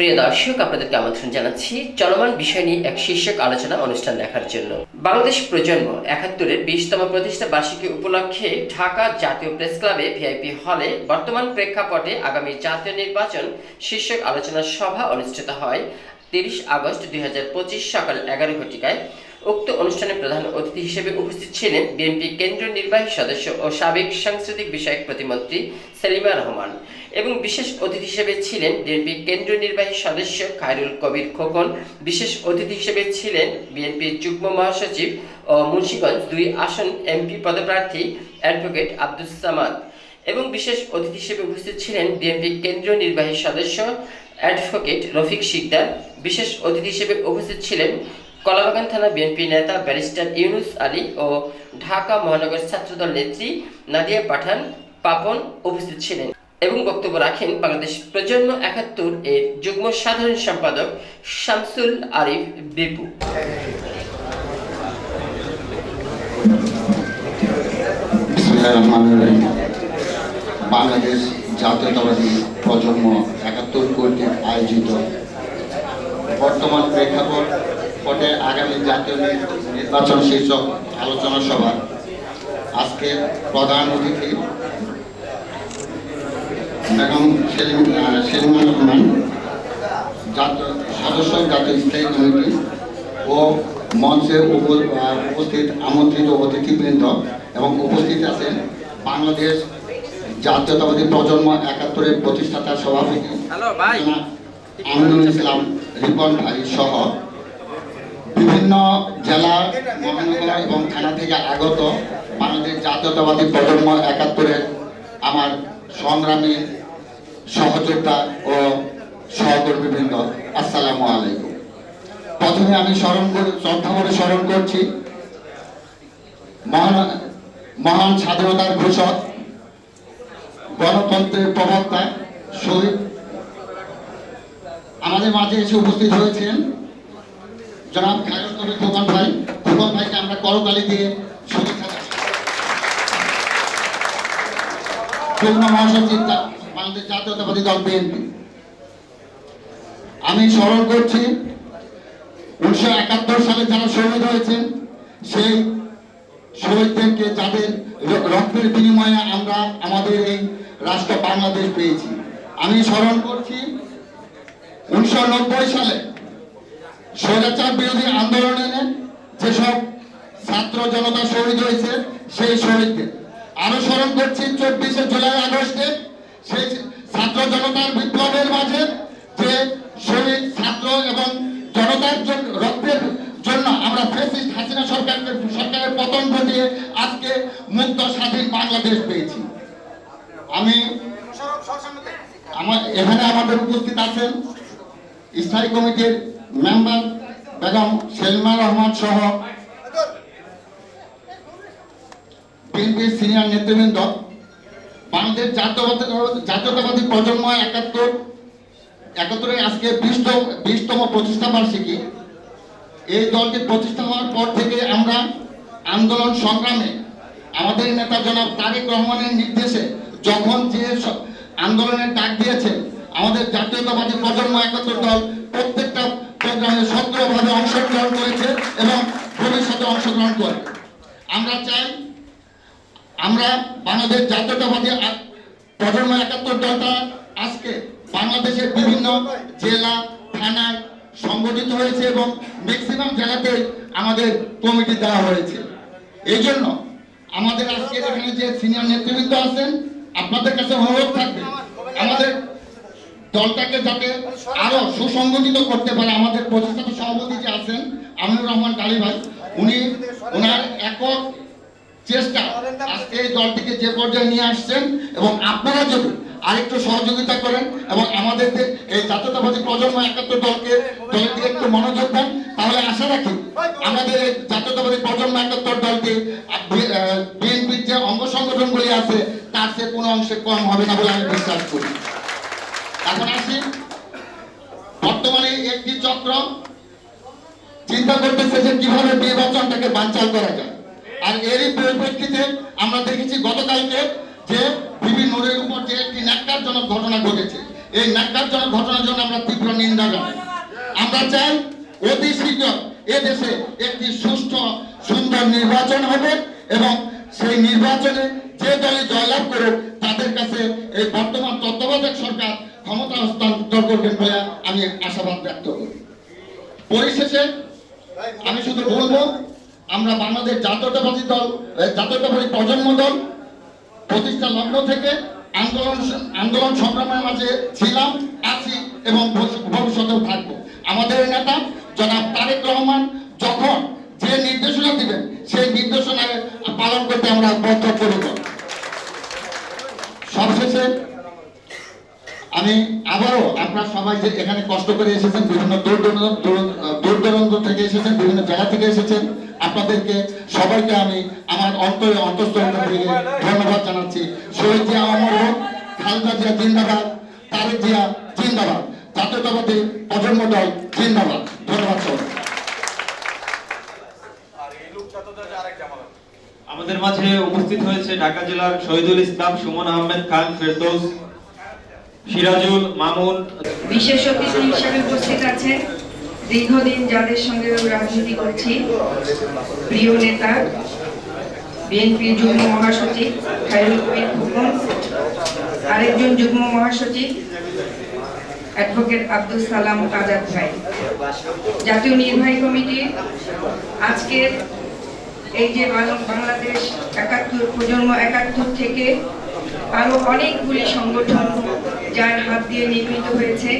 প্রিয় দর্শক, আপনাদেরকে আমন্ত্রণ জানাচ্ছি চলমান বিষয় নিয়ে এক শীর্ষক আলোচনা অনুষ্ঠান দেখার জন্য। বাংলাদেশ প্রজন্ম একাত্তরের বিশতম প্রতিষ্ঠা বার্ষিকী উপলক্ষে ঢাকা জাতীয় প্রেস ক্লাবে ভিআইপি হলে বর্তমান প্রেক্ষাপটে আগামী জাতীয় নির্বাচন শীর্ষক আলোচনা সভা অনুষ্ঠিত হয় তিরিশ আগস্ট দুই হাজার পঁচিশ সকাল এগারো ঘটিকায়। উক্ত অনুষ্ঠানে প্রধান অতিথি হিসেবে উপস্থিত ছিলেন বিএনপি কেন্দ্রীয় নির্বাহী সদস্য ও সাবেক সাংস্কৃতিক বিষয়ক প্রতিমন্ত্রী সেলিমা রহমান। এবং বিশেষ অতিথি হিসেবে ছিলেন বিএনপি কেন্দ্রীয় নির্বাহী সদস্য খায়রুল কবির খোকন। বিশেষ অতিথি হিসেবে ছিলেন বিএনপির যুগ্ম মহাসচিব ও মুন্সিগঞ্জ দুই আসন এমপি পদপ্রার্থী অ্যাডভোকেট আব্দুস সামাদ এবং বিশেষ অতিথি হিসেবে উপস্থিত ছিলেন বিএনপি কেন্দ্রীয় নির্বাহী সদস্য অ্যাডভোকেট রফিক শিকদার। বিশেষ অতিথি হিসেবে উপস্থিত ছিলেন কলাবাগান থানা বিএনপি নেতা ব্যারিস্টার ইউনুস আলী ও ঢাকা মহানগর ছাত্রদল নেত্রী নাদিয়া পাঠান। পাপন উপস্থিত ছিলেন। এবং বক্তব্য রাখেন বাংলাদেশ প্রজন্ম একাত্তর এর যুগ্ম সাধারণ সম্পাদক শামসুল আরিফ বিপু। বাংলাদেশ জাতীয়তাবাদী প্রজন্ম একাত্তর কর্তৃক আয়োজিত বর্তমান প্রেক্ষাপট পটে আগামী জাতীয় নির্বাচন শীর্ষক আলোচনা সভা আজকে প্রধান অতিথি বেগম সেলিম রহমান সদস্য জাতীয় স্থায়ী কমিটি ও মঞ্চে উপ- উপস্থিত আমন্ত্রিত অতিথিবৃন্দ এবং উপস্থিত আছেন বাংলাদেশ জাতীয়তাবাদী প্রজন্ম একাত্তরের প্রতিষ্ঠাতা সভাপতি আমিনুল ইসলাম রিপন ভাই সহ বিভিন্ন জেলা মহানগর এবং থানা থেকে আগত বাংলাদেশ জাতীয়তাবাদী প্রজন্ম একাত্তরের আমার সংগ্রামী সহযোদ্ধা ও সহকর্মী সহকর্মীবৃন্দ আসসালামু আলাইকুম। প্রথমে আমি স্মরণ করে স্মরণ করছি, মহান মহান স্বাধীনতার ঘোষক, গণতন্ত্রের প্রবক্তা, শহীদ। আমাদের মাঝে এসে উপস্থিত হয়েছেন জনাব খায়রুল কবির খোকন ভাই। খোকন ভাইকে আমরা করতালি দিয়ে শুভেচ্ছা। যুগ্ম মহাসচিব বাংলাদেশ জাতীয়তাবাদী দল বিএনপি। আমি স্মরণ করছি, উনিশশো একাত্তর সালে যারা শহীদ হয়েছেন সেই শহীদদেরকে যাদের রক্তের বিনিময়ে আমরা আমাদের এই রাষ্ট্র বাংলাদেশ পেয়েছি। আমি স্মরণ করছি, উনিশশো নব্বই সালে স্বৈরাচার বিরোধী আন্দোলনে যেসব ছাত্র জনতা শহীদ হয়েছে, সেই শহীদদের। আরও স্মরণ করছি, চব্বিশে জুলাই আগস্টে সেই ছাত্র জনতার বিপ্লবের মাঝে যে শহীদ ছাত্র এবং জনতার জন্য রক্তের জন্য আমরা ফেসিস্ট হাসিনা সরকারকে সরকারের পতন ঘটিয়ে আজকে মুক্ত বাংলাদেশ পেয়েছি। আমি আমার এখানে আমাদের উপস্থিত আছেন স্থায়ী কমিটির মেম্বার বেগম সেলমা রহমান সহ বিএনপির সিনিয়র নেতৃবৃন্দ। বাংলাদেশ জাতীয়বাদী জাতীয়তাবাদী প্রজন্ম একাত্তর একাত্তরে আজকে বিশতম বিশতম প্রতিষ্ঠা বার্ষিকী। এই দলটি প্রতিষ্ঠা হওয়ার পর থেকে আমরা আন্দোলন সংগ্রামে আমাদের নেতা জনাব তারেক রহমানের নির্দেশে যখন যে আন্দোলনের ডাক দিয়েছে, আমাদের জাতীয়তাবাদী প্রজন্ম একাত্তর দল প্রত্যেকটা প্রোগ্রামে সক্রিয়ভাবে অংশগ্রহণ করেছে এবং ভবিষ্যতে অংশগ্রহণ করে। আমরা চাই, আমরা বাংলাদেশ জাতীয়তাবাদী প্রজন্ম একাত্তর দলটা আজকে বাংলাদেশের বিভিন্ন জেলা, থানায় সংগঠিত হয়েছে এবং ম্যাক্সিমাম জেলাতে আমাদের কমিটি দেওয়া হয়েছে। এই জন্য আমাদের আজকের এখানে যে সিনিয়র নেতৃবৃন্দ আছেন, আপনাদের কাছে অনুরোধ থাকবে, আমাদের দলটাকে যাতে আরও সুসংগঠিত করতে পারে আমাদের প্রতিষ্ঠাতা সভাপতি যে আছেন, আমিনুর রহমান কালী ভাই, উনি ওনার একক চেষ্টা আজকে এই দলটিকে যে পর্যায়ে নিয়ে আসছেন এবং আপনারা যদি আরেকটু সহযোগিতা করেন এবং আমাদের যে এই জাতীয়তাবাদী প্রজন্ম একাত্তর দলকে দিকে একটু মনোযোগ দেন, তাহলে আশা রাখি আমাদের জাতীয়তাবাদী প্রজন্ম একাত্তর দলটি আছে, তার সে কোনো অংশে কম হবে না বলে আমি বিশ্বাস করি। এখন আসি। বর্তমানে একটি চক্র চিন্তা করতেছে যে কীভাবে নির্বাচনটাকে বানচাল করা যায়। আর এরই পরিপ্রেক্ষিতে আমরা দেখেছি গতকালকে যে বিবি নুরের উপর যে একটি ন্যাক্কারজনক ঘটনা ঘটেছে, এই ন্যাক্কারজনক ঘটনার জন্য আমরা তীব্র নিন্দা জানাই। আমরা চাই অতি শীঘ্র এদেশে একটি সুষ্ঠু, সুন্দর নির্বাচন হবে এবং সেই নির্বাচনে যে দলে জয়লাভ করুক, তাদের কাছে এই বর্তমান তত্ত্বাবধায়ক সরকার ক্ষমতা হস্তান্তর করবেন বলে আমি আশাবাদ ব্যক্ত করি। পরিশেষে আমি শুধু বলব, আমরা বাংলাদেশ জাতীয়তাবাদী দল জাতীয়তাবাদী প্রজন্ম দল, প্রতিষ্ঠা লগ্ন থেকে আন্দোলন আন্দোলন সংগ্রামের মাঝে ছিলাম, আছি এবং ভবিষ্য- ভবিষ্যতেও থাকব। আমাদের নেতা, জনাব তারেক রহমান, যখন যে নির্দেশনা দিবেন, সেই নির্দেশনা পালন করতে আমরা বদ্ধপরিত সবশেষে আমি আবারও আপনার সবাই যে এখানে কষ্ট করে এসেছেন, বিভিন্ন দূর দূর দূরান্ত থেকে এসেছেন, বিভিন্ন জায়গা থেকে এসেছেন, আপনাদেরকে সবাইকে আমি আমার অন্তরে অন্তঃস্থল থেকে ধন্যবাদ জানাচ্ছি। শহীদ জিয়া অমর হোক, খালেদা জিয়া জিন্দাবাদ, তারেক জিয়া জিন্দাবাদ, জাতীয়তাবাদী প্রজন্ম দল জিন্দাবাদ। ধন্যবাদ সবাই আমাদের মাঝে উপস্থিত হয়েছে ঢাকা জেলার শহীদুল ইসলাম, সুমন আহমেদ খান, ফেরদৌস, সিরাজুল, মামুন। বিশেষ অতিথি হিসেবে উপস্থিত আছেন দীর্ঘদিন যাদের সঙ্গে রাজনীতি করছি, প্রিয় নেতা, বিএনপি যুগ্ম মহাসচিব খায়রুল কবির ফুকন আরেকজন যুগ্ম মহাসচিব অ্যাডভোকেট আব্দুল সালাম আজাদ ভাই। জাতীয় নির্বাহী কমিটি আজকের এই যে বাংলাদেশ একাত্তর প্রজন্ম একাত্তর থেকে আরও অনেকগুলি সংগঠন যার হাত দিয়ে নির্মিত হয়েছে।